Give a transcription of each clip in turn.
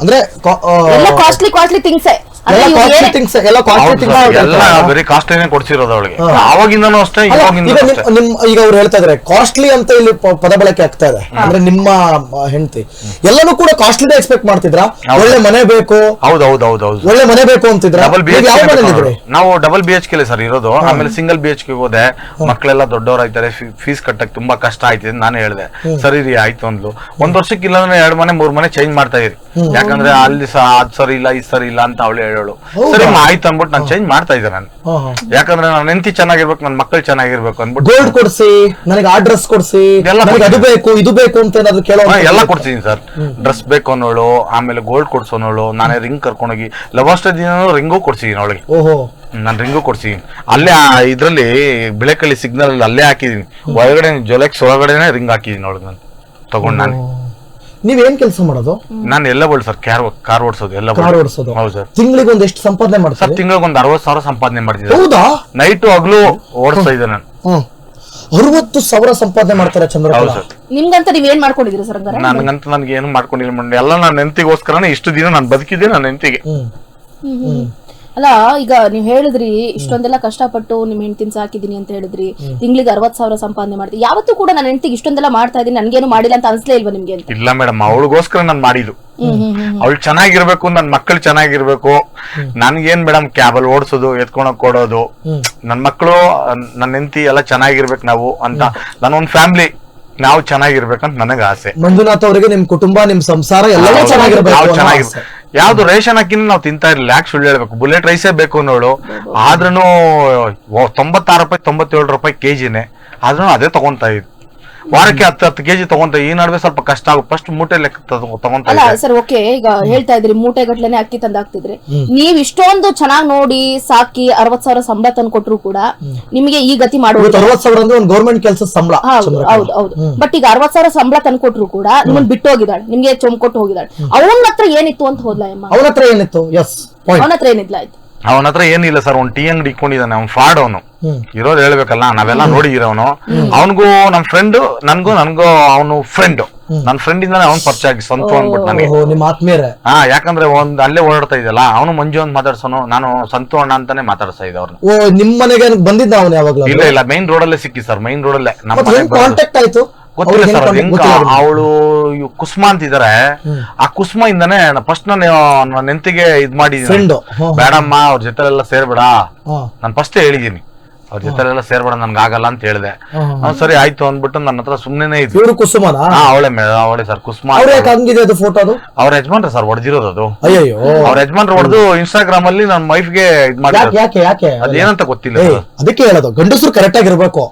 ಅಂದ್ರೆ ಎಲ್ಲ costly costly things ಬರೀ ಕಾಸ್ಟ್ಲಿನೇ ಕೊಡ್ಸಿರೋದು ಅವಳಿಗೆ. ಅವಾಗಿಂದನೂ ಅಷ್ಟೇ ನಿಮ್ ಈಗ ಅವ್ರು ಹೇಳ್ತಾ ಇದಾರೆ ಕಾಸ್ಟ್ಲಿ ಅಂತ ಇಲ್ಲಿ ಪದ ಬಳಕೆ ಆಗ್ತಾ ಇದೆ. ಅಂದ್ರೆ ನಿಮ್ಮ ಹೆಂಡತಿ. ಎಲ್ಲಾನು ಕೂಡ ಕಾಸ್ಟ್ಲಿ ಎಕ್ಸ್ಪೆಕ್ಟ್ ಮಾಡ್ತಿದ್ರಾ? ಒಳ್ಳೆ ಮನೆ ಬೇಕು. ಹೌದು ಹೌದು ಹೌದು ಹೌದು. ಒಳ್ಳೆ ಮನೆ ಬೇಕು ಅಂತಿದ್ರೆ? ಡಬಲ್ ಬಿ ನೀವು double B H K sir ಇರೋದು. ಆಮೇಲೆ ಸಿಂಗಲ್ ಬಿ ಎಚ್ ಕೆ ಹೋದೆ. ಮಕ್ಕಳೆಲ್ಲ ದೊಡ್ಡವರಾಯ್ತಾರೆ ಫೀಸ್ ಕಟ್ಟಕ್ ತುಂಬಾ ಕಷ್ಟ ಆಯ್ತಿದೆ ನಾನು ಹೇಳಿದೆ. ಸರಿ ರೀ ಆಯ್ತು ಅಂದ್ಲು. ಒಂದ್ ವರ್ಷಕ್ಕೆ ಇಲ್ಲಾಂದ್ರೆ ಎರಡ್ ಮನೆ ಮೂರ್ ಮನೆ ಚೇಂಜ್ ಮಾಡ್ತಾ ಇರಿ. ಯಾಕಂದ್ರೆ ಅಲ್ಲಿ ಸಹ ಅದ್ ಸರಿ ಇಲ್ಲ ಈ ಸರಿ ಇಲ್ಲ ಅಂತ ಅವಳು ಹೇಳೋಳು ಸರಿ ಅಮ್ಮ, ಆಯ್ತು ಅಂದ್ಬಿಟ್ಟು ನಾನು ಚೇಂಜ್ ಮಾಡ್ತಾ ಇದ್ದೆ ನಾನು. ಯಾಕಂದ್ರೆ ನನ್ನ ಹೆಂಡತಿ ಚೆನ್ನಾಗಿರ್ಬೇಕು ನನ್ನ ಮಕ್ಕಳು ಚೆನ್ನಾಗಿರ್ಬೇಕು ಅಂದ್ಬಿಟ್ಟು. ಗೋಲ್ಡ್ ಕೊಡ್ಸಿ ನನಗೆ ಆ ಡ್ರೆಸ್ ಕೊಡ್ಸಿ ನನಗೆ ಅದು ಬೇಕು ಇದು ಬೇಕು ಅಂತ ಏನಾದ್ರು ಕೇಳೋ ಹಾ, ಎಲ್ಲ ಕೊಡ್ತೀನಿ ಸರ್. ಡ್ರೆಸ್ ಬೇಕು ಅನ್ನೋಳು ಆಮೇಲೆ ಗೋಲ್ಡ್ ಕೊಡ್ಸೋನೋಳು ನಾನೇ ರಿಂಗ್ ಕರ್ಕೊಂಡೋಗಿ ಲವಸ್ಟ್ ದಿನ ರಿಂಗು ಕೊಡ್ಸಿದೀನಿ ಅವಳಿಗೆ. ಓಹೋ. ನಾನು ರಿಂಗು ಕೊಡ್ಸಿದೀನಿ. ಅಲ್ಲೇ ಆ ಇದ್ರಲ್ಲಿ ಬಿಳೆಕಳ್ಳಿ ಸಿಗ್ನಲ್ ಅಲ್ಲಿ ಅಲ್ಲೇ ಹಾಕಿದೀನಿ ಒಳಗಡೆ ಜೊಲೆಕ್ಸ್ ಒಳಗಡೆನೆ ರಿಂಗ್ ಹಾಕಿದೀನಿ ಅವಳಿಗೆ ನಾನು. ತಗೊಂಡ್ ನಾನು. ನೀವೇನ್ ಕೆಲಸ ಮಾಡೋದು? ನಾನು ಎಲ್ಲ ಬೋಳ್ ಸರ್ ಕ್ಯಾರ್ ಕಾರ್ ಓಡಿಸೋದು ಎಲ್ಲ ಕಾರ್ ಓಡಿಸೋದು. ಹೌದು ಸರ್. ತಿಂಗಳಿಗೆ ಒಂದ್ ಎಷ್ಟು ಸಂಪಾದನೆ ಸರ್ ಮಾಡ್ತಾರೆ ತಿಂಗಳಿಗೆ ಒಂದು ಅರವತ್ತು ಸಾವಿರ ಸಂಪಾದನೆ ಮಾಡ್ತಿದ್ದೆ ಹೌದಾ? ನೈಟು ಹಗ್ಲು ಓಡಿಸ್ತಾ ಇದ್ದೆ ನಾನು. ಹ್ಮ್ ಅರವತ್ತು ಸಾವಿರ ಸಂಪಾದನೆ ಮಾಡ್ತಾರೆ ಹೌದು ಚಂದ್ರಕಲಾ ಸರ್. ನಿಮ್ಗಂತ ನೀವ್ ಏನ್ ಮಾಡ್ಕೊಂಡಿದ್ರಿ ಸರ್ ಹಂಗಾರೆ? ನನ್ಗಂತ ನನ್ಗೆ ಏನು ಮಾಡ್ಕೊಂಡಿಲ್ಲ ಮಂಡಿ ಎಲ್ಲ ನನ್ನ ನೆಂತಿಗೋಸ್ಕರನೇ ಇಷ್ಟು ದಿನ ನಾನು ಬದುಕಿದ್ದೆ ನನ್ನ ನೆಂತಿಗೆ. ಹ್ಮ್, ಹ್ಮ್. ಅಲ್ಲ ಈಗ ನೀವ್ ಹೇಳಿದ್ರಿ ಇಷ್ಟೊಂದೆಲ್ಲ ಕಷ್ಟಪಟ್ಟು ನಿಮ್ ಹೆಂಡತಿನ ಸಾಕಿದೀನಿ ಅಂತ ಹೇಳಿದ್ರಿ ತಿಂಗಳಿಗೆ ಅರವತ್ ಸಾವಿರ ಸಂಪಾದನೆ ಮಾಡ್ತೀವಿ ಯಾವತ್ತೂ ಕೂಡ ನನ್ನ ಹೆಂಡತಿಗೆ ಇಷ್ಟೊಂದೆಲ್ಲ ಮಾಡ್ತಾ ಇದೀನಿ ನನ್ಗೇನು ಮಾಡಿಲ್ಲ ಅಂತ ಅನ್ಸ್ಲೇ ಇಲ್ವಾ ನಿಮ್ಗೆ ಅಂತ? ಇಲ್ಲ ಮೇಡಮ್ ಅವಳಿಗೋಸ್ಕರ ನಾನು ಮಾಡಿದ್ದು. ಅವಳು ಚೆನ್ನಾಗಿರ್ಬೇಕು ನನ್ ಮಕ್ಕಳು ಚೆನ್ನಾಗಿರ್ಬೇಕು. ನನ್ಗೇನ್ ಮೇಡಮ್ ಕ್ಯಾಬಲ್ ಓಡಿಸೋದು ಎತ್ಕೊಂಡೋಗ್ ಕೊಡೋದು. ನನ್ ಮಕ್ಕಳು ನನ್ನ ಹೆಂಡತಿ ಎಲ್ಲ ಚೆನ್ನಾಗಿರ್ಬೇಕು ನಾವು ಅಂತ. ನನ್ ಒಂದ್ ಫ್ಯಾಮಿಲಿ ನಾವು ಚೆನ್ನಾಗಿರ್ಬೇಕಂತ ನನಗೆ ಆಸೆ. ಮಂಜುನಾಥ್ ಅವರಿಗೆ ನಿಮ್ ಕುಟುಂಬ ನಿಮ್ ಸಂಸಾರ ಎಲ್ಲ ಚೆನ್ನಾಗಿರ್ಬೇಕು ಚೆನ್ನಾಗಿರ್ಬೇಕು ನಾವು ಅನ್ನೋ ಚೆನ್ನಾಗಿ ಆಸೆ. ಯಾವ್ದು ರೇಷನ್ ಅಕ್ಕಿನ ನಾವು ತಿಂತಾ ಇರ್ಲಿಲ್ಲ. ಯಾಕೆ ಸುಳ್ಳು ಹೇಳ್ಬೇಕು? ಬುಲೆಟ್ ರೈಸೇ ಬೇಕು ನೋಡು. ಆದ್ರೂ ತೊಂಬತ್ತಾರು ರೂಪಾಯಿ, ತೊಂಬತ್ತೇಳು ರೂಪಾಯಿ ಕೆಜಿನೇ. ಆದ್ರೂ ಅದೇ ತಗೊಂತಾ ಇದ್ ವಾರಕ್ಕೆ ಹತ್ತು ಹತ್ತು ಕೆಜಿ ತಗೊಂತ ಈ ನಡುವೆ ಸ್ವಲ್ಪ ಕಷ್ಟ ಆಗುತ್ತೆ. ಫಸ್ಟ್ ಮೂಟೆ ಲೆಕ್ಕ ತಗೊಂತ ಅಲ್ಲ ಸರ್ ಓಕೆ ಈಗ ಹೇಳ್ತಾ ಇದ್ರಿ ಮೂಟೆ ಗಟ್ಲೆನೆ ಅಕ್ಕಿ ತಂದಾಗ್ತಿದ್ರೆ ನೀವ್ ಇಷ್ಟೊಂದು ಚೆನ್ನಾಗ್ ನೋಡಿ ಸಾಕಿ ಅರವತ್ ಸಾವಿರ ಸಂಬಳ ತಂದು ಕೊಟ್ರು ಕೂಡ ನಿಮಗೆ ಈ ಗತಿ ಮಾಡುವುದು ಅರವತ್ ಸಾವಿರ ಅಂದ್ರೆ ಒಂದು ಗೌರ್ಮೆಂಟ್ ಕೆಲಸ ಸಂಬಳ ಹೌದು. ಹೌದು ಹೌದು. ಬಟ್ ಈಗ ಅರವತ್ ಸಾವಿರ ಸಂಬಳ ತಂದು ಕೊಟ್ರು ಕೂಡ ನಿಮ್ಮನ್ ಬಿಟ್ಟು ಹೋಗಿದ್ದಾಳೆ ನಿಮ್ಗೆ ಚೊಂಬ್ ಕೊಟ್ಟು ಹೋಗಿದ್ದಾಳೆ ಅವನ ಹತ್ರ ಏನಿತ್ತು ಅಂತ ಹೋದ್ಲ ಅಮ್ಮ? ಅವನ ಹತ್ರ ಏನಿತ್ತು? ಎಸ್ ಅವನ ಹತ್ರ ಏನಿದ್ಲ ಆಯ್ತು? ಅವನ ಹತ್ರ ಏನಿಲ್ಲ ಸರ್ ಒಂದ್ ಟೀ ಅಂಗಡಿ ಇಟ್ಕೊಂಡಿದ್ದಾನೆ ಅವ್ನ್ ಫಾಡ್ ಅವನು. ಇರೋದು ಹೇಳ್ಬೇಕಲ್ಲ ನಾವೆಲ್ಲ ನೋಡಿದಿರೋನು ಅವನಿಗೂ ನಮ್ ಫ್ರೆಂಡ್ ನನ್ಗೂ ನನ್ಗೂ ಅವನು ಫ್ರೆಂಡ್ ನನ್ ಫ್ರೆಂಡ್ ಇಂದಾನೆ ಅವ್ನ್ ಪರಿಚಯ ಆಗಿ ಸಂತು ಅಂದ್ಬಿಟ್ಟು ನನಗೆ. ಓಹೋ ನಿಮ್ಮ ಆತ್ಮೀಯರೇ? ಹಾ ಯಾಕಂದ್ರೆ ಒಂದ್ ಅಲ್ಲೇ ಓಡಾಡ್ತಾ ಇದೆಯಲ್ಲ ಅವನು ಮಂಜು ಅಂತ ಮಾತಾಡ್ಸೋನು ನಾನು ಸಂತು ಅಣ್ಣ ಅಂತಾನೆ ಮಾತಾಡ್ತಾ ಇದ್ದೆ ಅವ್ರನ್ನ ಓ ನಿಮ್ ಮನೆಗೆ ಬಂದಿದ್ದ ಅವನು ಯಾವಾಗ್ಲೂ? ಇಲ್ಲ ಇಲ್ಲ ಮೈನ್ ರೋಡಲ್ಲೇ ಸಿಕ್ಕಿ ಸರ್ ಮೈನ್ ರೋಡಲ್ಲೇ ನಮ್ಮ ಕಾಂಟ್ಯಾಕ್ಟ್ ಆಯ್ತು? ಗೊತ್ತಿಲ್ಲ ಸರ್ ಹೆಂಗ್ ಅವಳು ಕುಸ್ಮಾ ಅಂತಿದಾರೆ. ಆ ಕುಸ್ಮಾ ಇಂದಾನೆ ಫಸ್ಟ್ ನಾನು ನನ್ನ ನೆಂತಿಗೆ ಇದ್. ಮಾಡಿದ್ದೀನಿ. ಬೇಡಮ್ಮ ಅವ್ರ ಜೊತೆ ಎಲ್ಲ ಸೇರ್ಬೇಡ ನಾನು ಫಸ್ಟ್ ಹೇಳಿದೀನಿ ಅವ್ರ ಜೊತೆ ಎಲ್ಲ ಸೇರ್ಬೇಡ ನನ್ಗೆ ಆಗಲ್ಲ ಅಂತ ಹೇಳಿದೆ. ಅವ್ನು ಸರಿ ಆಯ್ತು ಅಂದ್ಬಿಟ್ಟು ನನ್ನ ಹತ್ರ ಸುಮ್ನೆ ಇದ್ವಿ. ಇವ್ರು ಕುಸುಮನ? ಹಾ ಅವಳೆ ಅವಳೆ ಸರ್ ಕುಸುಮ ಅವ್ರ ಯಾಕೆ ಹಂಗಿದೆ ಅದು ಫೋಟೋ ಅದು? ಅವ್ರ ಯಜಮಾನ್ರ ಸರ್ ಹೊಡೆದಿರೋದು ಅದು. ಅಯ್ಯಯ್ಯೋ. ಅವ್ರ ಯಜಮಾನ್ರು ಹೊಡೆದು ಇನ್ಸ್ಟಾಗ್ರಾಮ್ ಅಲ್ಲಿ ನನ್ನ ವೈಫ್ಗೆ ಇದ್ ಮಾಡಿ ಯಾಕೆ ಯಾಕೆ ಯಾಕೆ? ಅದೇನಂತ ಗೊತ್ತಿಲ್ಲ ಏ. ಅದಕ್ಕೆ ಹೇಳೋದು ಗಂಡಸರು ಕರೆಕ್ಟ್ ಆಗಿರ್ಬೇಕು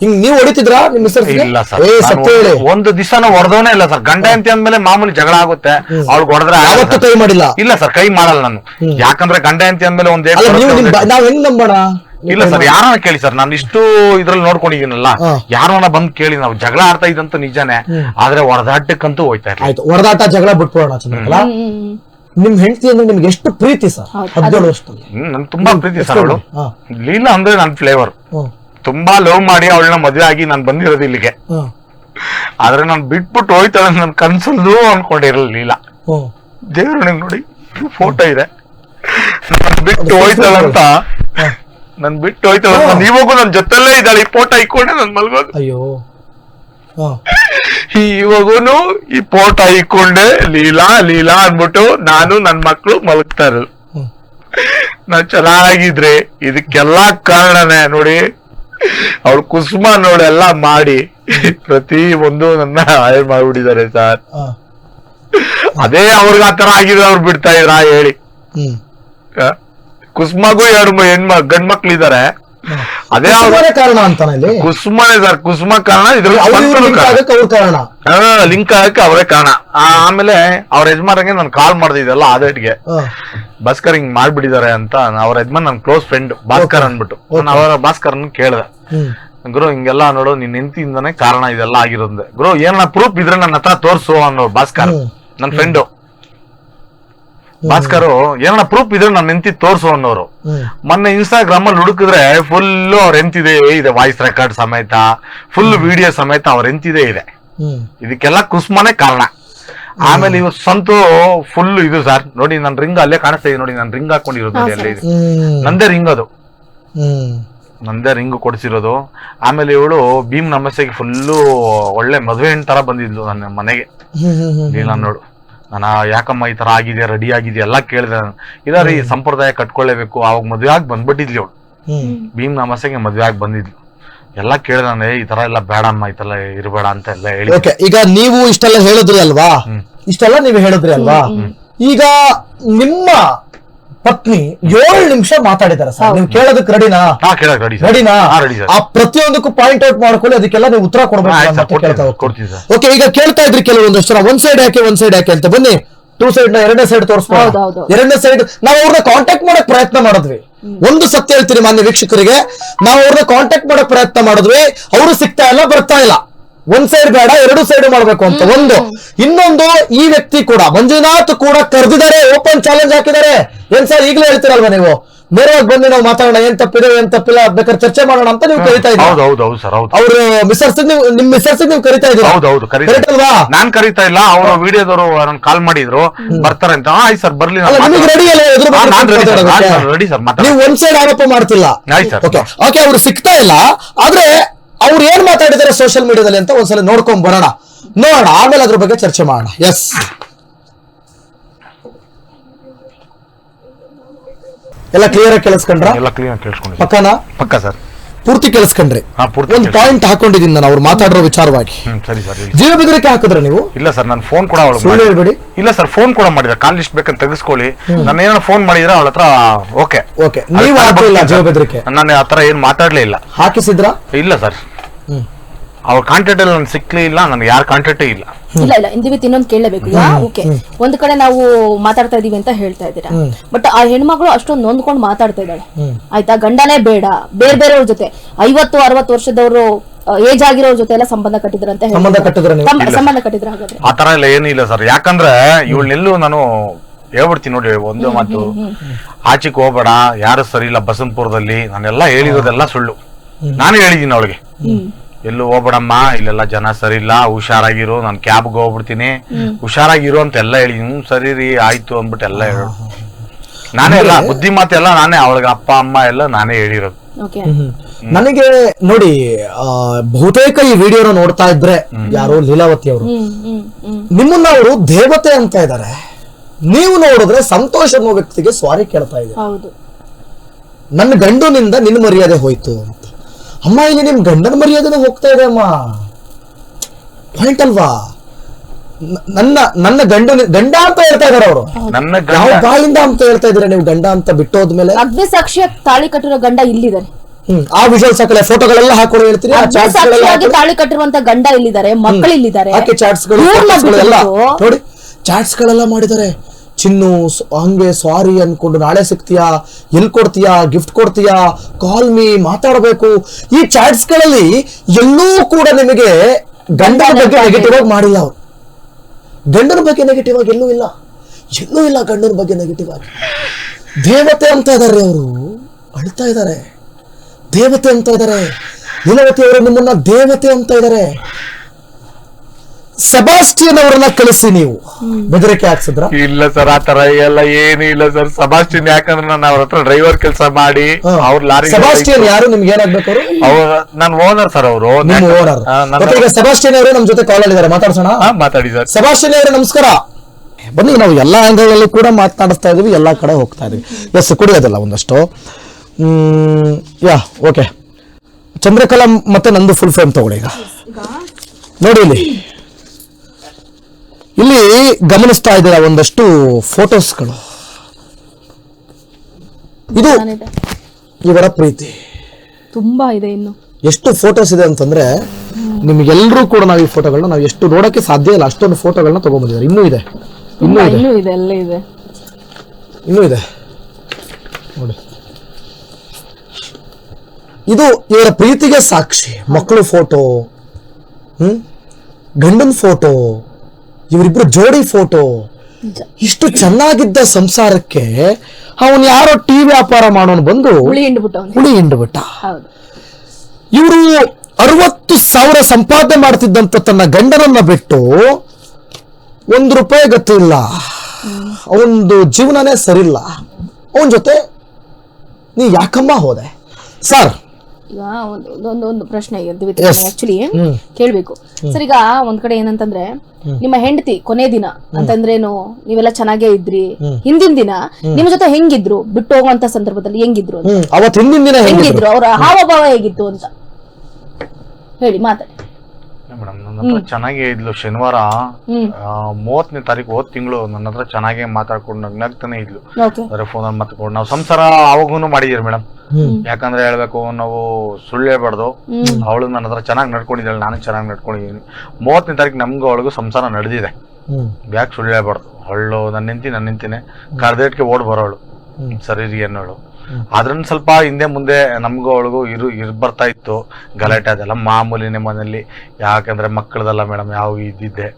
ಹಿಂಗ್ ನೀವ್ ಹೊಡಿತಿದ್ರಾ ನಿಮ್ ಮಿಸ್ಟರ್ ಇಲ್ಲ ಸರ್. ಏ ನಾನು ಸತ್ಯ ಹೇಳಿ. ಒಂದು ದಿವಸನ ಹೊಡೆದವನೇ ಇಲ್ಲ ಸರ್. ಗಂಡ ಅಂತ ಅಂದ್ಮೇಲೆ ಮಾಮೂಲಿ ಜಗಳ ಆಗುತ್ತೆ. ಅವ್ಳಿಗೆ ಹೊಡೆದ್ರೆ ಆಗಲ್ಲ ಯಾವತ್ತೂ ಸರ್. ಕೈ ಮಾಡಿಲ್ಲ. ಇಲ್ಲ ಸರ್ ಕೈ ಮಾಡಲ್ಲ ನಾನು. ಯಾಕಂದ್ರೆ ಗಂಡ ಅಂತ ಅಂದ್ಮೇಲೆ ಒಂದ್ ಅಲ್ಲ ನೀವು ನಿಮ್ ಬ- ನಾವ್ ಹೆಂಗ್ ನಂಬೋಣ? ಇಲ್ಲ ಸರ್ ಯಾರನ್ನ ಕೇಳಿ ಸರ್? ನಾನು ಇಷ್ಟು ಇದ್ರಲ್ಲಿ ನೋಡ್ಕೊಂಡಿದ್ದೀನಲ್ಲ. ಯಾರನ್ನ ಬಂದ್ ಕೇಳಿ ನಾವು ಜಗಳ ಆಡ್ತಾ ಇದಂತ ನಿಜಾನೇ ಆದ್ರೆ ಹೊರದಾಟಕ್ಕಂತೂ ಹೋಯ್ತಾ ಇರ್ಲಿ ಆಯ್ತು ಹೊಡೆದಾಟ ಜಗಳ ಬಿಟ್ಬಿಡೋಣ ಚೆನ್ನಾಗಲ್ಲ ನಿಮ್ ಹೆಂಡತಿ ಅಂದ್ರೆ ನಿಮ್ಗೆ ಎಷ್ಟು ಪ್ರೀತಿ ಸರ್? ಹೌದು, ಹದಿನೇಳು ವರ್ಷದಲ್ಲಿ. ನನ್ ತುಂಬಾ ಪ್ರೀತಿ ಸರ್ ಅವಳು. ಲೀಲಾ ಅಂದ್ರೆ ನನ್ ಫ್ಲೇವರ್ ತುಂಬಾ ಲವ್ ಮಾಡಿ ಅವಳನ್ನ ಮದುವೆ ಆಗಿ ನಾನು ಬಂದಿರೋದು ಇಲ್ಲಿಗೆ. ಆದ್ರೆ ನಾನು ಬಿಟ್ಬಿಟ್ಟು ಹೋಯ್ತಾಳೆ ನನ್ ಕನ್ಸಲ್ಲೂ ಅನ್ಕೊಂಡಿರಲಿಲ್ಲ ದೇವ್ರ ನೋಡಿ ಫೋಟೋ ಇದೆ. ನನ್ ಬಿಟ್ಟು ಹೋಯ್ತಾಳಂತ ನನ್ ಬಿಟ್ಟು ಹೋಯ್ತು. ಇವಾಗೂ ನನ್ ಜೊತೆಲ್ಲೇ ಇದ್ದಾಳೆ. ಈ ಫೋಟೋ ಇಕ್ಕೊಂಡೆ ನನ್ ಮಲ್ಗೋದು. ಅಯ್ಯೋ. ಹಾ. ಇವಾಗೂನು ಈ ಫೋಟೋ ಇಕ್ಕೊಂಡೆ ಲೀಲಾ ಲೀಲಾ ಅನ್ಬಿಟ್ಟು ನಾನು ನನ್ ಮಕ್ಳು ಮಲಗ್ತಾ ನಾನ್ ಚೆನ್ನಾಗಿದ್ರೆ ಇದಕ್ಕೆಲ್ಲಾ ಕಾರಣನೇ ನೋಡಿ. ಅವಳು ಕುಸುಮ ನೋಡೆಲ್ಲ ಮಾಡಿ ಪ್ರತಿ ಒಂದು ನನ್ನ ಹಾಳು ಮಾಡ್ಬಿಟ್ಟಿದ್ದಾರೆ ಸರ್. ಅದೇ ಅವ್ರಿಗೆ ಆತರ ಆಗಿದ್ರೆ ಅವ್ರು ಬಿಡ್ತಾ ಇದ್ರ ಹೇಳಿ. ಹ್ಮ್? ಕುಸುಮಗೂ ಎರಡು ಹೆಣ್ಮ ಗಂಡ್ ಮಕ್ಳಿದಾರೆ ಅದೇ ಅವ್ರು ಕುಸುಮನೇ ಕಾರಣ ಅಂತಾನೆ ಇಲ್ಲಿ? ಕುಸುಮನೇ ಸರ್ ಕುಸುಮ ಕಾರಣ ಇದ್ರಲ್ಲಿ ಕಾರಣ. ಆಗಕ್ಕೆ ಅವ್ರ ಕಾರಣ. ಲಿಂಕ್ ಆಗಕ್ಕೆ ಅವರೇ ಕಾರಣ. ಆ, ಆಮೇಲೆ ಅವ್ರ ಯಜಮಾನಂಗೆ ನಾನು ಕಾಲ್ ಮಾಡ್ದೆ ಆದೇಟ್ಗೆ ಡೇಟ್ಗೆ ಭಾಸ್ಕರ್ ಹಿಂಗ್ ಮಾಡ್ಬಿಟ್ಟಿದ್ದಾರೆ ಅಂತ ಅವ್ರ ಯಜಮಾನ್ ನನ್ ಕ್ಲೋಸ್ ಫ್ರೆಂಡ್ ಭಾಸ್ಕರ್ ಅನ್ಬಿಟ್ಟು ನಾನು ಅವರ ಭಾಸ್ಕರ್ನ ಕೇಳ್ದೆ. ಗುರು ಹಿಂಗೆಲ್ಲ ನೋಡು ನಿನ್ ಹೆಂಡತಿಯಿಂದಾನೇ ಕಾರಣ ಇದೆಲ್ಲ ಆಗಿರೋದೇ ಗುರು ಏನ ಪ್ರೂಫ್ ಇದ್ರೆ ನನ್ನ ಹತ್ರ ತೋರ್ಸು ಅನ್ನೋ ಭಾಸ್ಕರ್. ನನ್ನ ನನ್ ಫ್ರೆಂಡು ಭಾಸ್ಕರ್ ಏನೋ ಪ್ರೂಫ್ ಇದ್ರೆ ನಾನು ಹೆಂಡತಿ ತೋರ್ಸು ಅನ್ನೋರು. ಮೊನ್ನೆ ಇನ್ಸ್ಟಾಗ್ರಾಮ್ ಅಲ್ಲಿ ಹುಡುಕಿದ್ರೆ ಫುಲ್ ಅವ್ರ ಎಂತಿದೆ ಇದೆ ವಾಯ್ಸ್ ರೆಕಾರ್ಡ್ ಸಮೇತ ಫುಲ್ ವಿಡಿಯೋ ಸಮೇತ ಅವ್ರ ಎಂತಿದೆ ಇದೆ. ಇದಕ್ಕೆಲ್ಲ ಕುಸ್ಮನೆ ಕಾರಣ. ಆಮೇಲೆ ಇವ್ ಸಂತು ಫುಲ್ ಇದು ಸರ್ ನೋಡಿ ನನ್ ರಿಂಗ್ ಅಲ್ಲೇ ಕಾಣಿಸ್ತಾ ಇದೆ ನೋಡಿ ನನ್ ರಿಂಗ್ ಹಾಕೊಂಡಿರೋದು ನೋಡಿ ಅಲ್ಲೇ ನಂದೇ ರಿಂಗ್ ಅದು. ನಂದೇ ರಿಂಗ್ ಕೊಡಿಸಿರೋದು. ಆಮೇಲೆ ಇವಳು ಭೀಮ್ ನಮಸ್ಸೆಗೆ ಫುಲ್ಲು ಒಳ್ಳೆ ಮದುವೆ ತರ ಬಂದಿದ್ಲು ನನ್ನ ಮನೆಗೆ. ನೀಲ ನೋಡು ನಾನು ಯಾಕಮ್ಮ ಈ ತರ ಆಗಿದೆ ರೆಡಿ ಆಗಿದೆ ಎಲ್ಲ ಕೇಳಿದೆ ನಾನು. ಇಲ್ಲ ರೀ ಸಂಪ್ರದಾಯ ಕಟ್ಕೊಳ್ಳೇಬೇಕು. ಅವಾಗ ಮದುವೆ ಆಗಿ ಬಂದ್ಬಿಟ್ಟಿದ್ಲಿ ಅವಳು ಭೀಮ್ ನಮಸ್ತೆಗೆ ಮದುವೆ ಆಗಿ ಬಂದಿದ್ಲು. ಎಲ್ಲ ಕೇಳಿದ ನಾನು "ಏ, ಈ ತರ ಎಲ್ಲ ಬೇಡಮ್ಮ ಈ ತರ ಇರಬೇಡ ಅಂತ ಎಲ್ಲ ಹೇಳಿ ಓಕೆ ಈಗ ನೀವು ಇಷ್ಟೆಲ್ಲ ಹೇಳಿದ್ರಿ ಅಲ್ವಾ? ಇಷ್ಟೆಲ್ಲ ನೀವು ಹೇಳಿದ್ರಿ ಅಲ್ವಾ? ಈಗ ನಿಮ್ಮ ಪತ್ನಿ ಏಳು ನಿಮಿಷ ಮಾತಾಡಿದಾರೆ ಸರ್. ನೀವು ಕೇಳೋದಕ್ಕೆ ರೆಡಿನಾ ಹಾ ಕೇಳಕ್ ರೆಡಿ ಸರ್. ರೆಡಿನಾ ಹಾ ರೆಡಿ ಸರ್. ಆ ಪ್ರತಿಯೊಂದಕ್ಕೂ ಪಾಯಿಂಟ್ ಔಟ್ ಮಾಡ್ಕೊಳ್ಳಿ ಅದಕ್ಕೆಲ್ಲ ನೀವು ಉತ್ತರ ಕೊಡ್ಬೇಕು ಆಯ್ತು ನಾನು ಸರ್, ಕೊಡ್ತೀನಿ ಹೋಗ್ತೀನಿ. ಕೊಡ್ತೀನಿ ಸರ್. ಓಕೆ ಈಗ ಕೇಳ್ತಾ ಇದ್ರಿ ಕೆಲವೊಂದಷ್ಟು ಜನ. ಒಂದ್ ಸೈಡ್ ಯಾಕೆ ಒಂದ್ ಸೈಡ್ ಯಾಕೆ ಅಂತ. ಬನ್ನಿ. ಟೂ ಸೈಡ್ನ ಎರಡನೇ ಸೈಡ್ ಹೌದು, ತೋರಿಸ್ಬೋದು ಹೌದು. ಎರಡನೇ ಸೈಡ್ ನಾವು ಅವ್ರನ್ನ ಕಾಂಟ್ಯಾಕ್ಟ್ ಮಾಡಕ್ ಪ್ರಯತ್ನ ಮಾಡಿದ್ವಿ. ಒಂದು ಸತ್ಯ ಹೇಳ್ತೀನಿ ಮಾನ್ಯ ವೀಕ್ಷಕರಿಗೆ. ನಾವು ಅವ್ರನ್ನ ಕಾಂಟ್ಯಾಕ್ಟ್ ಮಾಡಕ್ ಪ್ರಯತ್ನ ಮಾಡಿದ್ವಿ. ಅವರು ಸಿಗ್ತಾ ಇಲ್ಲ ಬರ್ತಾ ಇಲ್ಲ. ಒಂದ್ ಸೈಡ್ ಬೇಡ ಎರಡು ಸೈಡ್ ಮಾಡ್ಬೇಕು ಅಂತ. ಒಂದು ಇನ್ನೊಂದು ಈ ವ್ಯಕ್ತಿ ಕೂಡ ಮಂಜುನಾಥ್ ಕೂಡ ಕರೆದಿದ್ದಾರೆ ಓಪನ್ ಚಾಲೆಂಜ್ ಹಾಕಿದ್ದಾರೆ. ಏನ್ ಸರ್ ಈಗಲೇ ಹೇಳ್ತೀರಲ್ವಾ ನೀವು? ನೇರವಾಗಿ ಬಂದು ನಾವು ಮಾತಾಡೋಣ ಏನ್ ತಪ್ಪಿದೆ ಏನ್ ತಪ್ಪಿಲ್ಲ ಬೇಕಾದ್ರೆ ಚರ್ಚೆ ಮಾಡೋಣ ಅಂತ ನೀವು ಕರಿತಾ ಇದ್ದೀರಿ? ಇದ್ದೀರಾ ಹೌದು ಹೌದು ಸರ್ ಹೌದು. ಅವ್ರು ಮಿಸರ್ಸ್ ನೀವು ನಿಮ್ ಮಿಸರ್ಸ್ ನೀವು ಕರಿತಾ ಇದ್ದೀರಾ? ಹೌದು ಹೌದು ಕರೀತಾ ಅಲ್ವಾ ನಾನ್ ಕರೀತಾ ಇಲ್ಲ ಅವರು ವಿಡಿಯೋದವರು ಕಾಲ್ ಮಾಡಿದ್ರು ಬರ್ತಾರೆ ಅಂತ. ಆಯ್ ಆಯ್ತು ಸರ್ ಬರ್ಲಿ ನಿಮಗೆ ರೆಡಿ ಅಲ್ಲ? ನಾನ್ ready ನೀವು ಒಂದ್ ಸೈಡ್ ಆರೋಪ ಮಾಡ್ತಿಲ್ಲ. ಓಕೆ ಓಕೆ ಅವ್ರು ಸಿಗ್ತಾ ಇಲ್ಲ ಆದ್ರೆ ಅವ್ರು ಏನ್ ಮಾತಾಡಿದ್ದಾರೆ ಸೋಷಿಯಲ್ ಮೀಡಿಯಾದಲ್ಲಿ ಅಂತ ಒಂದ್ಸಲ ನೋಡ್ಕೊಂಡ್ ಬರೋಣ. ನೋಡೋಣ ಆಮೇಲೆ ಅದ್ರ ಬಗ್ಗೆ ಚರ್ಚೆ ಮಾಡೋಣ. ಎಸ್ ಎಲ್ಲ ಕ್ಲಿಯರ್ ಆಗಿ ಕೇಳಿಸ್ಕೊಂಡ್ರ? ಎಲ್ಲ ಕೇಳಿಸ್ಕೊಂಡು ಪಕ್ಕನ? ಪಕ್ಕ ಸರ್. ಪೂರ್ತಿ ಕೇಳಿಸ್ಕೊಂಡ್ರಿ. ಒಂದು ಪಾಯಿಂಟ್ ಹಾಕೊಂಡಿದ್ದೀನಿ ನಾನು ಅವ್ರು ಮಾತಾಡಿರೋ ವಿಚಾರವಾಗಿ. ಸರಿ. ಜೀವ ಬೆದರಿಕೆ ಹಾಕಿದ್ರೆ ನೀವು? ಇಲ್ಲ ಸರ್ ನಾನು ಫೋನ್ ಕೂಡ ಅವಳು ಸುಳ್ಳು ಹೇಳ್ಬೇಡಿ. ಇಲ್ಲ ಸರ್ ಫೋನ್ ಕೂಡ ಮಾಡಿದ್ರೆ ಕಾಲ್ ಲಿಸ್ಟ್ ಬೇಕಂತ ತೆಗೆಸ್ಕೊಳ್ಳಿ. ನಾನು ಏನೋ ಫೋನ್ ಮಾಡಿದ್ರೆ ಅವಳ ಹತ್ರ ಓಕೆ ಓಕೆ ನೀವು ಹಾಕಿಲ್ಲ ಜೀವ ಬೆದರಿಕೆ. ನಾನು ಆ ತರ ಏನ್ ಮಾತಾಡ್ಲೇ ಇಲ್ಲ. ಹಾಕಿಸಿದ್ರಾ? ಇಲ್ಲ ಸರ್. ಹ್ಮ್. ಅವ್ರ ಕಾಂಟ್ಯಾಕ್ಟ್ ಅಲ್ಲಿ ನನ್ಗೆ ಸಿಕ್ಲೇ ಇಲ್ಲ ನನ್ಗೆ ಯಾರ ಕಾಂಟ್ಯಾಕ್ಟೇ ಇಲ್ಲ. ಇಲ್ಲ ಇಲ್ಲ ಇಂದಿವಿತ್ ಇನ್ನೊಂದು ಕೇಳಲೇಬೇಕು. ಈಗ ಓಕೆ. ಒಂದ್ ಕಡೆ ನಾವು ಮಾತಾಡ್ತಾ ಇದೀವಿ ಅಂತ ಹೇಳ್ತಾ ಇದ್ದೀರಾ? ಬಟ್ ಆ ಹೆಣ್ಮಗಳು ಅಷ್ಟೊಂದು ನೊಂದ್ಕೊಂಡು ಮಾತಾಡ್ತಾ ಇದ್ದಾಳೆ. ಆಯ್ತಾ? ಗಂಡನೇ ಬೇಡ. ಬೇರೆ ಬೇರೆಯವ್ರ ಜೊತೆ. ಐವತ್ತು ಅರವತ್ತು ವರ್ಷದವರು ಏಜ್ ಆಗಿರೋ ಜೊತೆ ಎಲ್ಲ ಸಂಬಂಧ ಕಟ್ಟಿದ್ರ ಅಂತ ಸಂಬಂಧ ಕಟ್ಟಿದ್ರ ನೀವು? ಸಂಬ- ಸಂಬಂಧ ಕಟ್ಟಿದ್ರ ಹಾಗಾದ್ರೆ. ಆ ತರ ಎಲ್ಲ ಏನೂ ಇಲ್ಲ ಸರ್. ಯಾಕಂದ್ರೆ ಇವಳನ್ನೆಲ್ಲೂ ನಾನು ಹೇಳ್ಬಿಡ್ತೀನಿ ನೋಡಿ ಒಂದು ಮಾತು. ಆಚೆಗೆ ಹೋಗ್ಬೇಡ. ಯಾರು ಸರಿ ಇಲ್ಲ ಬಸಂತಪುರದಲ್ಲಿ. ನಾನೆಲ್ಲ ಹೇಳಿರೋದೆಲ್ಲ ಸುಳ್ಳು. ನಾನು ಹೇಳಿದ್ದೀನಿ ಅವಳಿಗೆ. ಎಲ್ಲೂ ಹೋಗ್ಬೇಡಮ್ಮ ಇಲ್ಲೆಲ್ಲ ಜನ ಸರಿ ಇಲ್ಲ ಹುಷಾರಾಗಿರು ನಾನು ಕ್ಯಾಬ್ಗೆ ಹೋಗ್ಬಿಡ್ತೀನಿ. ಹುಷಾರಾಗಿರು ಅಂತ ಎಲ್ಲ ಹೇಳಿ ಹ್ಮ್, ಸರಿ ರೀ ಆಯ್ತು ಅಂದ್ಬಿಟ್ಟು ಎಲ್ಲ ಹೇಳು. ನಾನೇ ಎಲ್ಲ ಬುದ್ಧಿ ಮಾತೆಲ್ಲ ನಾನೇ ಅವಳಿಗೆ ಅಪ್ಪ ಅಮ್ಮ ಎಲ್ಲ ನಾನೇ ಹೇಳಿರೋದು. ಓಕೆ. ನನಗೆ ನೋಡಿ ಆ, ಬಹುತೇಕ ಈ ವಿಡಿಯೋನ ನೋಡ್ತಾ ಇದ್ರೆ ಯಾರು ಲೀಲಾವತಿ ಅವರು. ನಿಮ್ಮನ್ನ ಅವರು ದೇವತೆ ಅಂತ ಇದ್ದಾರೆ. ನೀವು ನೋಡಿದ್ರೆ ಸಂತೋಷ ಅನ್ನೋ ವ್ಯಕ್ತಿಗೆ ಸ್ವಾರಿ ಕೇಳ್ತಾ ಇದೆ. ಹೌದು. ನನ್ನ ಗಂಡನಿಂದ ನಿನ್ನ ಮರ್ಯಾದೆ ಹೋಯ್ತು. ಅಂತ ಅಮ್ಮ ಇಲ್ಲಿ ನಿಮ್ಮ ಗಂಡನ ಮರ್ಯಾದೆ ಹೋಗ್ತಾ ಇದೆ ಅಮ್ಮ. ಪಾಯಿಂಟ್ ಅಲ್ವಾ? ನನ್ನ ನನ್ನ ಗಂಡ ಗಂಡ ಅಂತ ಹೇಳ್ತಾ ಇದಾರೆ ಅವರು. ನನ್ನ ಯಾವ ಬಾಯಿಂದ ಅಂತ ಹೇಳ್ತಾ ಇದ್ರೆ ನೀವು ಗಂಡ ಅಂತ ಬಿಟ್ಟೋದ್ಮೇಲೆ? ಅಗ್ನಿ ಸಾಕ್ಷಿಯ ತಾಳಿ ಕಟ್ಟಿರೋ ಗಂಡ ಇಲ್ಲಿದ್ದಾರೆ. ಹ್ಮ್ ಆ ವಿಷಯ ಹಾಕಲ್ಲ ಫೋಟೋಗಳೆಲ್ಲ ಹಾಕೊಂಡು ಹೇಳ್ತೀರಿ ತಾಳಿ ಕಟ್ಟಿರುವಂತ ಗಂಡ ಇಲ್ಲಿದ್ದಾರೆ ಮಕ್ಕಳು ಇಲ್ಲಿದ್ದಾರೆ ಚಾಟ್ಸ್ ನೋಡಿ ಚಾಟ್ಸ್ ಗಳೆಲ್ಲ ಮಾಡಿದ್ದಾರೆ. ಚಿನ್ನು ಹಂಗೆ ಸಾರಿ ಅಂದ್ಕೊಂಡು ನಾಳೆ ಸಿಗ್ತೀಯಾ? ಎಲ್ ಕೊಡ್ತೀಯಾ? ಗಿಫ್ಟ್ ಕೊಡ್ತೀಯಾ? ಕಾಲ್ ಮೀ ಮಾತಾಡಬೇಕು. ಈ ಚಾಟ್ಸ್ಗಳಲ್ಲಿ ಎಲ್ಲೂ ಕೂಡ ನಿಮಗೆ ಗಂಡನ ಬಗ್ಗೆ ನೆಗೆಟಿವ್ ಆಗಿ ಮಾಡಿಲ್ಲ ಅವರು. ಗಂಡನ ಬಗ್ಗೆ ನೆಗೆಟಿವ್ ಆಗಿ ಎಲ್ಲೂ ಇಲ್ಲ. ಎಲ್ಲೂ ಇಲ್ಲ ಗಂಡನ ಬಗ್ಗೆ ನೆಗೆಟಿವ್ ಆಗಿ. ದೇವತೆ ಅಂತ ಇದಾರೆ ಅವರು. ಅಳ್ತಾ ಇದ್ದಾರೆ ದೇವತೆ ಅಂತ ಇದ್ದಾರೆ ಲೀಲಾವತಿ ಅವರು ನಿಮ್ಮನ್ನ ದೇವತೆ ಅಂತ ಇದ್ದಾರೆ ಸೆಬಾಸ್ಟಿಯನ್ ಅವರನ್ನ ಕಳಿಸಿ ನೀವು. ಬೆದರಿಕೆ ಹಾಕ್ಸಿದ್ರ? ಇಲ್ಲ ಸರ್ ಆ ತರ ಎಲ್ಲ ಏನು ಇಲ್ಲ ಸರ್. ಸಬಾಸ್ಟಿನ್ ಯಾಕಂದ್ರೆ ನಾನು ಅವ್ರ ಹತ್ರ ಡ್ರೈವರ್ ಕೆಲಸ ಮಾಡಿ ಅವ್ರ ಲಾರಿ ಸೆಬಾಸ್ಟಿಯನ್ ಯಾರು? ನಿಮ್ಗೆ ಏನಾಗ್ಬೇಕು ಅವರು? ಅವ್ರ ನಾನು ಓನರ್ ಸರ್ ಅವರು. ನಿಮ್ಮ ಓನರ್ ಮತ್ತೆ ಈಗ ಸೆಬಾಸ್ಟಿಯನ್ ಅವರು ನಮ್ಮ ಜೊತೆ ಕಾಲ್ ಇದ್ದಾರೆ ಮಾತಾಡ್ಸೋಣ? ಮಾತಾಡಿ ಸರ್. ಸೆಬಾಸ್ಟಿಯನ್ ಅವರೇ ನಮಸ್ಕಾರ. ಬನ್ನಿ ನಾವು ಎಲ್ಲಾ ಆಂಗಲ್ ಅಲ್ಲೂ ಕೂಡ ಮಾತನಾಡಿಸ್ತಾ ಇದೀವಿ. ಎಲ್ಲಾ ಕಡೆ ಹೋಗ್ತಾ ಇದೀವಿ. ಎಸ್ ಕುಡಿಯೋದಲ್ಲ ಒಂದಷ್ಟು. ಹ್ಮ್ ಯಾ ಓಕೆ ಚಂದ್ರಕಲಾ ಮತ್ತೆ ನಂದು ಫುಲ್ ಫ್ರೇಮ್ ತಗೊಳ್ಳಿ ಈಗ ನೋಡಿ ಇಲ್ಲಿ. ಇಲ್ಲಿ ಗಮನಿಸ್ತಾ ಇದ್ದೀರಾ ಒಂದಷ್ಟು ಫೋಟೋಸ್ಗಳು. ಇದು ಇವರ ಪ್ರೀತಿ. ತುಂಬಾ ಇದೆ ಇನ್ನು. ಎಷ್ಟು ಫೋಟೋಸ್ ಇದೆ ಅಂತಂದ್ರೆ ನಿಮ್ಗೆಲ್ಲರೂ ಕೂಡ ನಾವು ಈ ಫೋಟೋಗಳನ್ನ ನಾವು ಎಷ್ಟು ನೋಡಕ್ಕೆ ಸಾಧ್ಯ ಇಲ್ಲ ಅಷ್ಟೊಂದು ಫೋಟೋಗಳನ್ನ ತಗೊಂಡ್ಬಂದಿದ್ದಾರೆ ಇನ್ನೂ ಇದೆ. ಇನ್ನೂ ಇದೆ. ಇನ್ನೂ ಇದೆ ಎಲ್ಲ ಇದೆ. ಇನ್ನೂ ಇದೆ. ನೋಡಿ. ಇದು ಇವರ ಪ್ರೀತಿಗೆ ಸಾಕ್ಷಿ. ಮಕ್ಕಳು ಫೋಟೋ ಹ್ಮ್? ಗಂಡನ ಫೋಟೋ. ಇವರಿಬ್ರು ಜೋಡಿ ಫೋಟೋ ಇಷ್ಟು ಚೆನ್ನಾಗಿದ್ದ ಸಂಸಾರಕ್ಕೆ ಅವನ್ ಯಾರೋ ಟಿ ವ್ಯಾಪಾರ ಮಾಡೋನು ಬಂದು ಹುಳಿ ಹಿಂಡ್ಬಿಟ್ಟು ಇವರು ಅರವತ್ತು ಸಾವಿರ ಸಂಪಾದನೆ ಮಾಡ್ತಿದ್ದಂತ ತನ್ನ ಗಂಡನನ್ನ ಬಿಟ್ಟು ಒಂದು ರೂಪಾಯಿ ಗೊತ್ತಿಲ್ಲ ಅವನದು ಜೀವನನೇ ಸರಿಲ್ಲ ಅವನ ಜೊತೆ ನೀ ಯಾಕಮ್ಮ ಹೋದೆ? ಸರ್ ಈಗ ಒಂದು ಒಂದು ಪ್ರಶ್ನೆ. ಆಕ್ಚುಲಿ ಕೇಳಬೇಕು. ಸರ್ ಈಗ ಒಂದ್ ಕಡೆ ಏನಂತಂದ್ರೆ ನಿಮ್ಮ ಹೆಂಡತಿ ಕೊನೆ ದಿನ ಅಂತಂದ್ರೇನು? ನೀವೆಲ್ಲ ಚೆನ್ನಾಗೇ ಇದ್ರಿ. ಹಿಂದಿನ ದಿನ ನಿಮ್ಮ ಜೊತೆ ಹೆಂಗಿದ್ರು? ಬಿಟ್ಟು ಹೋಗುವಂತ ಸಂದರ್ಭದಲ್ಲಿ ಹೆಂಗಿದ್ರು? ಅವತ್ತು ಹಿಂದಿನ ದಿನ ಹೆಂಗಿದ್ರು? ಹೆಂಗಿದ್ರು? ಅವರ ಹಾವಭಾವ ಹೇಗಿತ್ತು ಅಂತ? ಹೇಳಿ ಮಾತಾಡಿ. ಮೇಡಮ್. ನನ್ನ ಹತ್ರ ಚೆನ್ನಾಗೇ ಇದ್ಲು ಶನಿವಾರ. ಮೂವತ್ತನೇ ತಾರೀಕು ಹೋದ್ ತಿಂಗಳು ನನ್ನ ಹತ್ರ ಚೆನ್ನಾಗೇ ಮಾತಾಡ್ಕೊಂಡು ನಗ್ನಗ್ತಾನೆ ಇದ್ಲು. ಓಕೆ. ಫೋನ್ ಫೋನಲ್ಲಿ ಮಾತಾಡ್ಕೊಂಡು ನಾವು ಸಂಸಾರ ಅವಾಗೂ ಮಾಡಿದೀವಿ ಮೇಡಮ್. ಯಾಕಂದ್ರೆ ಹೇಳ್ಬೇಕು ನಾವು ಸುಳ್ಳು ಹೇಳ್ಬಾರ್ದು. ಅವಳು ನನ್ನ ಹತ್ರ ಚೆನ್ನಾಗಿ ನಡ್ಕೊಂಡಿದ್ದಾಳೆ ನಾನು ಚೆನ್ನಾಗಿ ನಡ್ಕೊಂಡಿದ್ದೀನಿ. ಮೂವತ್ತನೇ ತಾರೀಕು ನಮ್ಗೂ ಅವಳಿಗೂ ಸಂಸಾರ ನಡೆದಿದೆ. ಯಾಕೆ ಸುಳ್ಳು ಹೇಳ್ಬಾರ್ದು? ಅವಳು ನನ್ನ ನಿಂತಿ ನನ್ನ ನಿಂತಿನೇ ಕರ್ದೇಟ್ಗೆ ಓಡ್ ಬರೋಳು. ಸರಿ ರೀ ಅನ್ನೋಳು. ಅದ್ರನ್ನ ಸ್ವಲ್ಪ ಹಿಂದೆ ಮುಂದೆ ನಮ್ಗೂ ಅವಳಿಗೂ ಇರು ಇರ್ ಬರ್ತಾ ಇತ್ತು ಗಲಾಟೆ ಅದೆಲ್ಲ ಮಾಮೂಲಿನೇ ಮನೇಲಿ ಯಾಕಂದ್ರೆ ಮಕ್ಕಳದಲ್ಲ ಮೇಡಮ್ ಯಾವ ಇದ್ದಿದ್ದೆ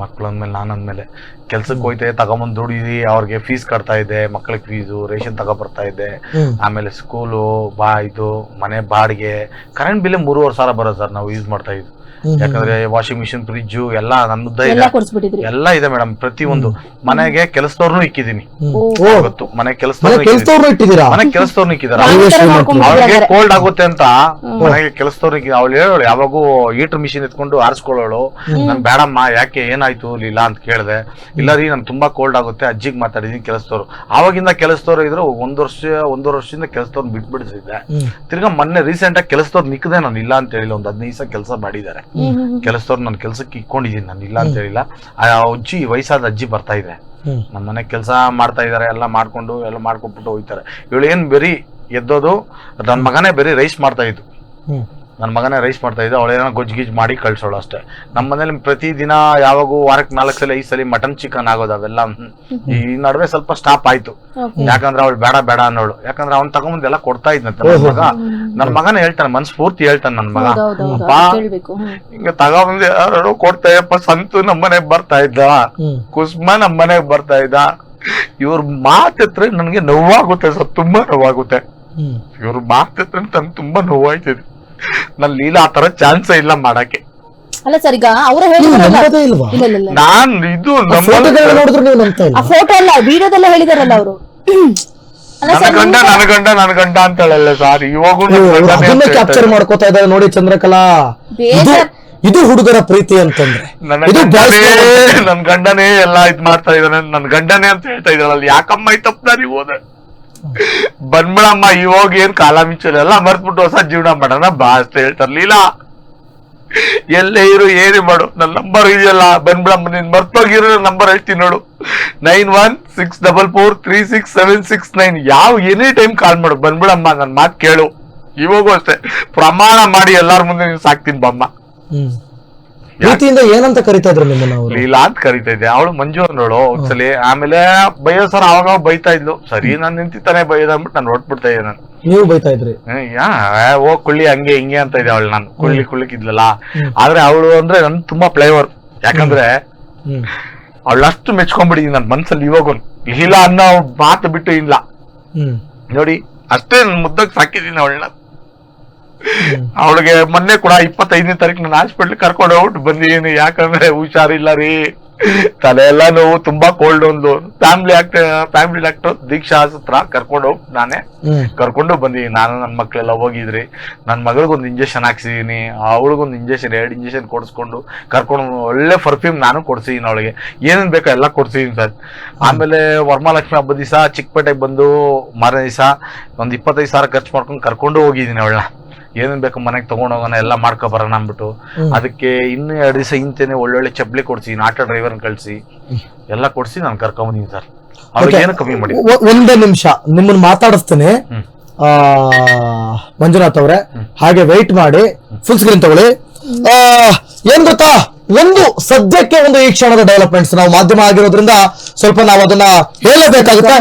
ಮಕ್ಳು ಅಂದ್ಮೇಲೆ ನಾನು ಅಂದ್ಮೇಲೆ ಕೆಲ್ಸಕ್ಕೆ ಹೋಯ್ತೆ ತಗೊಂಬಂದು ದುಡಿದಿ ಅವ್ರಿಗೆ ಫೀಸ್ ಕಟ್ತಾ ಇದ್ದೆ ಮಕ್ಳಿಗೆ ಫೀಸು ರೇಷನ್ ತಗೊಬರ್ತಾ ಇದ್ದೆ. ಆಮೇಲೆ ಸ್ಕೂಲು ಬಾ ಇದು ಮನೆ ಬಾಡಿಗೆ. ಕರೆಂಟ್ ಬಿಲ್ ಮೂರುವರೆ ಸಾವಿರ ಬರೋದು ಸರ್ ನಾವು ಯೂಸ್ ಮಾಡ್ತಾ ಇದ್ವಿ. ಯಾಕಂದ್ರೆ ವಾಷಿಂಗ್ ಮಿಷಿನ್ ಫ್ರಿಜ್ ಎಲ್ಲ ನನ್ನದ ಎಲ್ಲ ಇದೆ ಕೊಡ್ಸ್ಬಿಟ್ಟಿದ್ರಿ. ಎಲ್ಲ ಇದೆ ಮೇಡಮ್. ಪ್ರತಿ ಒಂದು ಮನೆಗೆ ಕೆಲಸದವ್ರು ಇಕ್ಕಿದೀನಿ. ಗೊತ್ತು ಮನೆ ಕೆಲಸದವ್ರು ಇಟ್ಟಿದ್ದೀರಾ? ಮನೆ ಕೆಲಸದವ್ರನ್ನ ಇಕ್ಕಿದಾರೆ ಅವ್ರಿಗೆ ಕೋಲ್ಡ್ ಆಗುತ್ತೆ ಅಂತ ಮನೆಗೆ ಕೆಲಸದವ್ರು ಅವಳು ಹೇಳೋಳು ಯಾವಾಗೂ ಹೀಟರ್ ಮಿಷಿನ್ ಎತ್ಕೊಂಡು ಆರಿಸ್ಕೊಳ್ಳೋಳು. ನನ್ ಬೇಡಮ್ಮ ಯಾಕೆ ಏನಾಯ್ತು? ಇಲ್ಲ ಅಂತ ಕೇಳಿದೆ. ಇಲ್ಲ ರೀ ನನ್ ತುಂಬಾ ಕೋಲ್ಡ್ ಆಗುತ್ತೆ. ಅಜ್ಜಿಗೆ ಮಾತಾಡಿದೀನಿ ಕೆಲಸದವ್ರು. ಅವಾಗಿಂದ ಕೆಲಸದವ್ರು ಇದ್ರು ಒಂದ್ ವರ್ಷ ಒಂದೂವರೆ ವರ್ಷದಿಂದ ಕೆಲಸದವ್ರು ಬಿಟ್ಬಿಡಿಸಿದ್ದೆ. ತಿರ್ಗಾ ಮೊನ್ನೆ ರೀಸೆಂಟ್ ಆಗಿ ಕೆಲಸದವ್ರು ನಿಕ್ಕದೆ ನಾನು ಇಲ್ಲ ಅಂತ ಹೇಳಿ ಒಂದ್ ಹದಿನೈದು ಕೆಲಸ ಮಾಡಿದ್ದಾರೆ. ಕೆಲಸದವ್ರು ನನ್ನ ಕೆಲ್ಸಕ್ಕೆ ಇಕ್ಕೊಂಡಿದ್ದೀನಿ ನಾನು ಇಲ್ಲ ಅಂತ ಹೇಳಿಲ್ಲ. ಆ ಅಜ್ಜಿ ವಯಸ್ಸಾದ ಅಜ್ಜಿ ಬರ್ತಾ ಇದೆ ನಮ್ಮ ಮನೆ ಕೆಲಸ ಮಾಡ್ತಾ ಇದಾರೆ ಎಲ್ಲ ಮಾಡ್ಕೊಂಡು ಎಲ್ಲ ಮಾಡ್ಕೊಟ್ಬಿಟ್ಟು ಹೋಗ್ತಾರೆ. ಇವಳು ಏನ್ ಬರೀ ಎದ್ದೋದು ನನ್ನ ಮಗನೇ ಬರೀ ರೈಸ್ ಮಾಡ್ತಾ ಇದ್ದು. ನನ್ನ ಮಗನೇ ರೈಸ್ ಮಾಡ್ತಾ ಇದ್ದೆ ಅವಳೇನೋ ಗೊಜ್ಜು ಗಿಜ್ ಮಾಡಿ ಕಳ್ಸೋಳು ಅಷ್ಟೇ. ನಮ್ಮ ಮನೇಲಿ ಪ್ರತಿ ದಿನ ಯಾವಾಗೂ ವಾರಕ್ಕೆ ನಾಲ್ಕು ಸಲ ಐದು ಸಲ ಮಟನ್ ಚಿಕನ್ ಆಗೋದು ಅವೆಲ್ಲ. ಈ ನಡುವೆ ಸ್ವಲ್ಪ ಸ್ಟಾಪ್ ಆಯ್ತು. ಯಾಕಂದ್ರೆ ಅವಳು ಬೇಡ ಬೇಡ ಅನ್ನೋಳು. ಯಾಕಂದ್ರೆ ಅವ್ನ್ ತಗೊಂಬಂದು ಎಲ್ಲ ಕೊಡ್ತಾ ಇದ್ನ ನನ್ನ ಮಗ. ನನ್ನ ಮಗನ ಹೇಳ್ತಾನೆ ಮನ್ಸ್ಫೂರ್ತಿ ಹೇಳ್ತಾನೆ ನನ್ನ ಮಗ. ಅಪ್ಪ. ಹಿಂಗ ತಗೊಂಬಂದು ಯಾರು ಕೊಡ್ತಾಯಪ್ಪ ಸಂತು ನಮ್ ಮನೆಗ್ ಬರ್ತಾ ಇದ್ದ. ಕುಸ್ಮಾ ನಮ್ಮ ಮನೆಗ್ ಬರ್ತಾ ಇದ್ದ. ಇವ್ರ ಮಾತತ್ರ ನನಗೆ ನೋವಾಗುತ್ತೆ ಸರ್ ತುಂಬಾ ನೋವಾಗುತ್ತೆ. ಇವ್ರ ಮಾತತ್ರ ನನ್ಗೆ ತುಂಬಾ ನೋವಾಯ್ತಿದೆ. ನನ್ ಲೀಲಾ ಆತರ ತರ ಚಾನ್ಸ್ ಇಲ್ಲ ಮಾಡಕ್ಕೆ. ಅಲ್ಲ ಸರ್ ಈಗ ಅವ್ರ ನೀವು ಹೇಳಿದಾರಲ್ಲ ನಂಬೋದೇ ಇಲ್ವಾ? ಇಲ್ಲ ಇಲ್ಲ ಇಲ್ಲ. ನಾನ್ ಇದು ನಮ್ಮ ಫೋಟೋಗಳನ್ನ ನೋಡಿದ್ರೆ ನೀವು ನಂಬ್ತಾ ಇಲ್ಲ ಆ ಫೋಟೋ ಅಲ್ಲ ವಿಡಿಯೋದಲ್ಲೇ ಹೇಳಿದಾರಲ್ಲ ಅವರು. ಅಲ್ಲ ನನ್ನ ಸರ್ ಗಂಡ ನನ್ನ ಗಂಡ ನನ್ನ ಗಂಡ ಅಂತ ಹೇಳಲ್ಲ ಸರ್. ಇವಾಗೂ ನನ್ ನೀವು ಗಂಡನೇ ಅದನ್ನೇ ಅಂತ ಕ್ಯಾಪ್ಚರ್ ಹೇಳ್ತಾರೆ. ಮಾಡ್ಕೋತಾ ಇದ್ದಾರೆ ನೋಡಿ ಚಂದ್ರಕಲಾ. ಇದು ಬೇಜಾರ್- ಇದು ಹುಡುಗರ ಪ್ರೀತಿ ಅಂತಂದ್ರೆ. ನನ್ನ ಇದು ಗಂಡನೇ ನನ್ ಗಂಡನೇ ಎಲ್ಲಾ ಇದ್ ಮಾಡ್ತಾ ಇದ್ದಾನೆ. ನನ್ ಗಂಡನೇ ಅಂತ ಹೇಳ್ತಾ ಇದ್ದಾರಲ್ಲ ಯಾಕಮ್ಮ ಈ ತಪ್ಪು ದಾರಿ ಹೋದೆ? ಬಂದ್ಬಿಡಮ್ಮ, ಇವಾಗ ಏನ್ ಕಾಲ ಮಿಂಚಲ್ಲ ಮರ್ತ್ಬಿಟ್ಟು ಹೊಸ ಜೀವನ ಮಾಡೋಣ, ಬಾ ಅಂತ ಎಲ್ಲೇ ಇರು, ಏನೇ ಮಾಡು ನನ್ನ ನಂಬರ್ ಇದೆಯಲ್ಲ, ಬಂದ್ಬಿಡಮ್ಮ, ನೀನ್ ಮರ್ತೋಗಿರೋ ನಂಬರ್ ಹೇಳ್ತೀನಿ ನೋಡು. Nine one six double four three six seven six nine, ಯಾವ ಎನಿ ಟೈಮ್ ಕಾಲ್ ಮಾಡು. ಬಂದ್ಬಿಡಮ್ಮ, ನನ್ ಮಾತು ಕೇಳು. ಇವಾಗೂ ಅಷ್ಟೇ. ಪ್ರಮಾಣ ಮಾಡಿ ಎಲ್ಲಾರ ಮುಂದೆ ನೀನ್ ಸಾಕ್ತೀನಿ ಬಮ್ಮ. ಪ್ರೀತಿಯಿಂದ ಏನಂತ ಕರಿತಾ ಇದ್ರು ನಿಮ್ಮನ್ನ ಅವರು? ಲೀಲಾ ಅಂತ ಕರಿತಾ ಇದ್ದೆ. ಅವಳು ಮಂಜು ಅನ್ನೋಳು ಒಂದ್ಸಲಿ ಆಮೇಲೆ ಬೈಯೋ ಸರ್ ಅವಾಗ ಬೈತಾ ಇದ್ಲು. ಸರಿ ನಾನು ನಿಂತಿತ್ತಾನೆ ಬೈಯೋದು ಅಂದ್ಬಿಟ್ಟು ನಾನು ಹೊಟ್ಬಿಡ್ತಾ ಇದ್ದೆ ನಾನು. ನೀವು ಬೈತಾ ಇದ್ರಿ? ಯಾ, ಓ ಕುಳ್ಳಿ ಹಂಗೆ ಹಿಂಗೆ ಅಂತ ಇದೆ ಅವಳು ನಾನು. ಕುಳ್ಳಿ ಕುಳ್ಳಿಕ್ಕಿದ್ಲಲ್ಲ. ಆದ್ರೆ ಅವಳು ಅಂದ್ರೆ ನನ್ ತುಂಬಾ ಫ್ಲೇವರ್ ಯಾಕಂದ್ರೆ ಹ್ಮ್. ಅವಳು ಅಷ್ಟು ಮೆಚ್ಕೊಂಡ್ಬಿಟ್ಟಿದೀನಿ ನನ್ನ ಮನ್ಸಲ್ಲಿ ಇವಾಗ. ಲೀಲಾ ಅನ್ನೋ ಮಾತು ಬಿಟ್ಟು ಇಲ್ಲ ಹ್ಮ್. ನೋಡಿ ಅಷ್ಟೇ ನನ್ ಮುದ್ದಕ್ ಸಾಕಿದೀನಿ ಅವಳನ್ನ. ಅವಳಿಗೆ ಮೊನ್ನೆ ಕೂಡ ಇಪ್ಪತ್ತೈದನೇ ತಾರೀಕು ನಾನು ಹಾಸ್ಪಿಟ್ಲ್ ಕರ್ಕೊಂಡು ಹೋಗ್ಬಿಟ್ಟು ಬಂದಿದ್ದೀನಿ ಯಾಕಂದ್ರೆ ಹುಷಾರಿಲ್ಲ ರೀ. ತಲೆ ಎಲ್ಲ ನೋವು ತುಂಬಾ ಕೋಲ್ಡ್ ಒಂದು. Family actor family doctor Deeksha ಹತ್ರ ಕರ್ಕೊಂಡು ಹೋಗಿ ನಾನೇ ಕರ್ಕೊಂಡು ಬಂದಿದ್ದೀನಿ ನಾನು ನನ್ನ ಮಕ್ಕಳೆಲ್ಲ ಹೋಗಿದ್ರಿ. ನನ್ನ ಮಗಳಿಗೊಂದು ಇಂಜೆಕ್ಷನ್ ಹಾಕ್ಸಿದೀನಿ. ಅವಳಿಗೊಂದು ಇಂಜೆಕ್ಷನ್ ಎರಡು ಇಂಜೆಕ್ಷನ್ ಕೊಡಿಸ್ಕೊಂಡು ಕರ್ಕೊಂಡು ಒಳ್ಳೆ ಪರ್ಫ್ಯೂಮ್ ನಾನು ಕೊಡ್ಸಿದೀನಿ ಅವಳಿಗೆ. ಏನೇನ್ ಬೇಕೋ ಎಲ್ಲ ಕೊಡ್ಸಿದೀನಿ ಸರ್. ಆಮೇಲೆ ವರ್ಮಾಲಕ್ಷ್ಮಿ ಹಬ್ಬದ ದಿವಸ ಚಿಕ್ಕಪೇಟೆಗೆ ಬಂದು ಮಾರನೇ ದಿವಸ ಒಂದು ಇಪ್ಪತ್ತೈದು ಸಾವಿರ ಖರ್ಚು ಮಾಡ್ಕೊಂಡು ಕರ್ಕೊಂಡು ಹೋಗಿದ್ದೀನಿ ಅವಳನ್ನ. ಏನೇನ್ ಬೇಕು ಮನೆಗೆ ತಗೊಂಡು ಹೋಗೋಣ ಎಲ್ಲ ಮಾಡ್ಕೊ ಬರೋಣ ಅಂದ್ಬಿಟ್ಟು. ಅದಕ್ಕೆ ಇನ್ನು ಎರಡು ದಿವಸ ಹಿಂತೇನೆ ಒಳ್ಳೊಳ್ಳೆ ಚಪ್ಪಲಿ ಕೊಡ್ಸಿ ಆಟೋ ಡ್ರೈವರ್ನ ಕಳಿಸಿ ಎಲ್ಲ ಕೊಡ್ಸಿ ನಾನು ಕರ್ಕೊಂಬಂದಿನಿ ಸರ್. ಅವ್ರಿಗೆ ಏನು ಕಮ್ಮಿ ಮಾಡಿ ಒಂದೇ ನಿಮಿಷ. ನಿಮ್ಮನ್ನ ಮಾತಾಡಿಸ್ತೇನೆ. ಆ ಮಂಜುನಾಥ್ ಅವರೇ ಹಾಗೆ ವೆಯ್ಟ್ ಮಾಡಿ ಫುಲ್ ಸ್ಕ್ರೀನ್ ತಗೊಳ್ಳಿ. ಆ, ಏನ್ ಗೊತ್ತಾ? ಒಂದು ಸದ್ಯಕ್ಕೆ ಒಂದು ಈ ಕ್ಷಣದ ಡೆವಲಪ್ಮೆಂಟ್ಸ್ ನಾವು ಮಾಧ್ಯಮ ಆಗಿರೋದ್ರಿಂದ ಸ್ವಲ್ಪ ನಾವು ಅದನ್ನ ಹೇಳಬೇಕಾಗುತ್ತೆ.